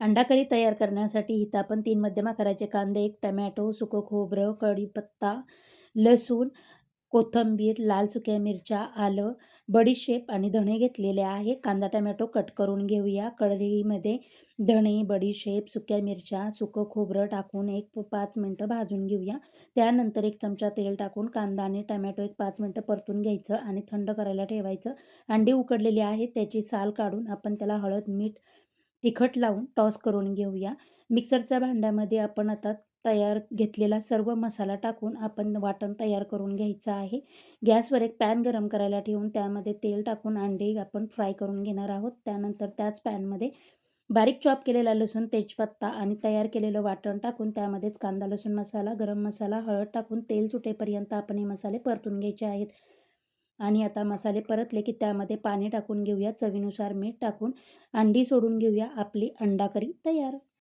अंडा करी तयार करण्यासाठी इथं आपण तीन मध्यम आकाराचे कांदे एक टमॅटो सुकं खोबरं कढीपत्ता लसूण कोथिंबीर लाल सुक्या मिरच्या आलं बडीशेप आणि धणे घेतलेले आहे. कांदा टमॅटो कट करून घेऊया. कढईमध्ये धणे बडीशेप सुक्या मिरच्या सुकं खोबरं टाकून एक पाच मिनटं भाजून घेऊया. त्यानंतर एक चमचा तेल टाकून कांदा आणि टमॅटो एक पाच मिनटं परतून घ्यायचं आणि थंड करायला ठेवायचं. अंडी उकडलेली आहे त्याची साल काढून आपण त्याला हळद मीठ तिखट लावून टॉस करून घेऊया. मिक्सरच्या भांड्यामध्ये आपण आता तयार घेतलेला सर्व मसाला टाकून आपण वाटण तयार करून घ्यायचं आहे. गॅसवर एक पॅन गरम करायला ठेवून त्यामध्ये तेल टाकून अंडे आपण फ्राय करून घेणार आहोत. त्यानंतर त्याच पॅनमध्ये बारीक चॉप केलेला लसूण तेजपत्ता आणि तयार केलेलं वाटण टाकून त्यामध्येच कांदा लसूण मसाला गरम मसाला हळद टाकून तेल सुटेपर्यंत आपण हे मसाले परतून घ्यायचे आहेत. आणि आता मसाले परतले की त्यामध्ये पाणी टाकून घेऊया. चवीनुसार मीठ टाकून अंडी सोडून घेऊया. आपली अंडा करी तयार.